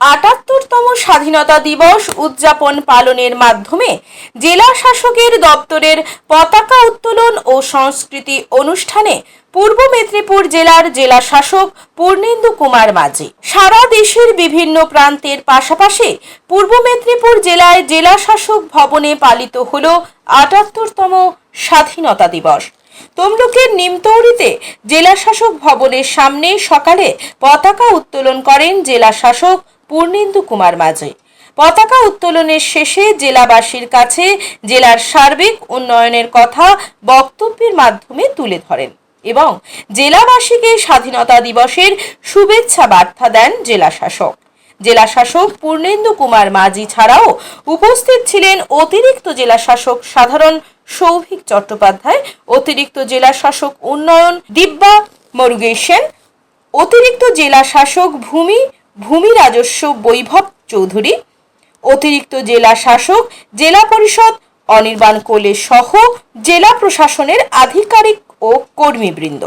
আটাত্তরতম স্বাধীনতা দিবস উদযাপন পালনের মাধ্যমে জেলা শাসকের দপ্তরের পতাকা উত্তোলন ও সংস্কৃতি অনুষ্ঠানে পূর্ব মেদিনীপুর জেলার জেলা শাসক পূর্ণেন্দু কুমার মাঝি। সারা দেশের বিভিন্ন প্রান্তের পাশাপাশি পূর্ব মেদিনীপুর জেলায় জেলা শাসক ভবনে পালিত হল আটাত্তরতম স্বাধীনতা দিবস। তমলুকের নিমতৌড়িতে জেলা শাসক ভবনের সামনে সকালে পতাকা উত্তোলন করেন জেলা শাসক পূর্ণেন্দু কুমার মাঝি। পতাকা উত্তোলনের শেষে জেলাবাসীর কাছে জেলার সার্বিক উন্নয়নের কথা বক্তব্যের মাধ্যমে তুলে ধরেন এবং জেলাবাসীকে স্বাধীনতা দিবসের শুভেচ্ছা বার্তা দেন জেলা শাসক। জেলা শাসক পূর্ণেন্দু কুমার মাঝি ছাড়াও উপস্থিত ছিলেন অতিরিক্ত জেলা শাসক সাধারণ সৌভিক চট্টোপাধ্যায়, অতিরিক্ত জেলা শাসক উন্নয়ন দিব্যা মরুগেশন অতিরিক্ত জেলা শাসক ভূমি ভূমি রাজস্ব বৈভব চৌধুরী, অতিরিক্ত জেলা শাসক, জেলা পরিষদ, অনির্বাণ কোলে সহ জেলা প্রশাসনের আধিকারিক ও কর্মীবৃন্দ।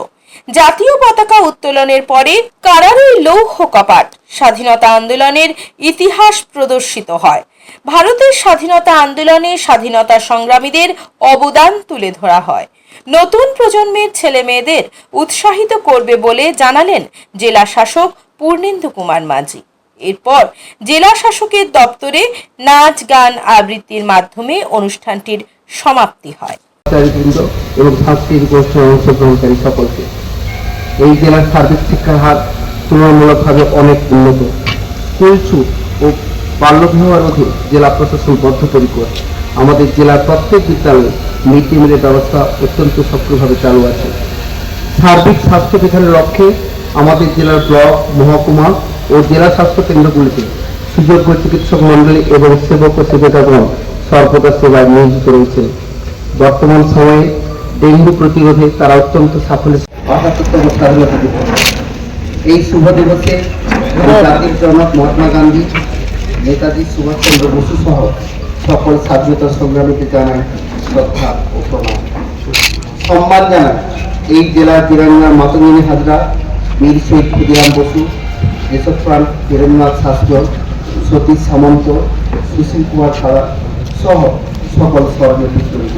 জাতীয় পতাকা উত্তোলনের পরে কারারই লৌহ কপাট স্বাধীনতা আন্দোলনের ইতিহাস প্রদর্শিত হয়। ভারতের স্বাধীনতা আন্দোলনে স্বাধীনতা সংগ্রামীদের অবদান তুলে ধরা হয়। নতুন প্রজন্মের ছেলে মেয়েদের উৎসাহিত করবে বলে জানালেন জেলা শাসক পূর্ণেন্দু কুমার মাঝি। এরপর জেলা শাসকের দপ্তরে নাচ, গান, আবৃত্তির মাধ্যমে অনুষ্ঠানটির সমাপ্তি হয়। এবং সাংস্কৃতিক অনুষ্ঠানে অংশগ্রহণকারী সকলকে এই জেলার সার্বিক শিক্ষার হার তুলনামূলকভাবে অনেক উন্নত। স্কুল ছুট ও বাল্যবিবাহ রোধে জেলা প্রশাসন বদ্ধপরিকর। আমাদের জেলার প্রত্যেক বিদ্যালয়ে মিড ডে মিলের ব্যবস্থা অত্যন্ত সক্রিয়ভাবে চালু আছে। সার্বিক স্বাস্থ্য বিধানের লক্ষ্যে আমাদের জেলার ব্লক, মহকুমা ও জেলা স্বাস্থ্য কেন্দ্রগুলিতে সুযোগ্য চিকিৎসক মণ্ডলী এবং সেবক ও সেবিকাগণ সর্বদা সেবায় নিয়োজিত রয়েছেন বর্তমান সময়ে ডেঙ্গু প্রতিরোধে তারা অত্যন্ত সাফল্য এই শুভ দিবসে জাতির জনক মহাত্মা গান্ধী, নেতাজি সুভাষচন্দ্র বসু সহ সকল স্বাধীনতা সংগ্রামীকে জানাই শ্রদ্ধা ও প্রণাম। সম্মান জানাই এই জেলার বীরাঙ্গনা মাতঙ্গিনী হাজরা বীর শহীদ ক্ষুদিরাম বসু দেশপ্রাণ বীরেন্দ্রনাথ শাস্ত্র, সতীশ সামন্ত, সুশীল কুমার ছাড়া সহ সকল ব্যক্তিবর্গ।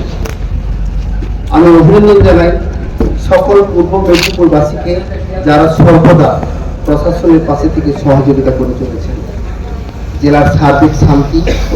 আমি অভিনন্দন জানাই সকল পূর্ব মেদিনীপুরবাসীকে যারা সর্বদা প্রশাসনের পাশে থেকে সহযোগিতা করে চলেছেন জেলার সার্বিক শান্তি ও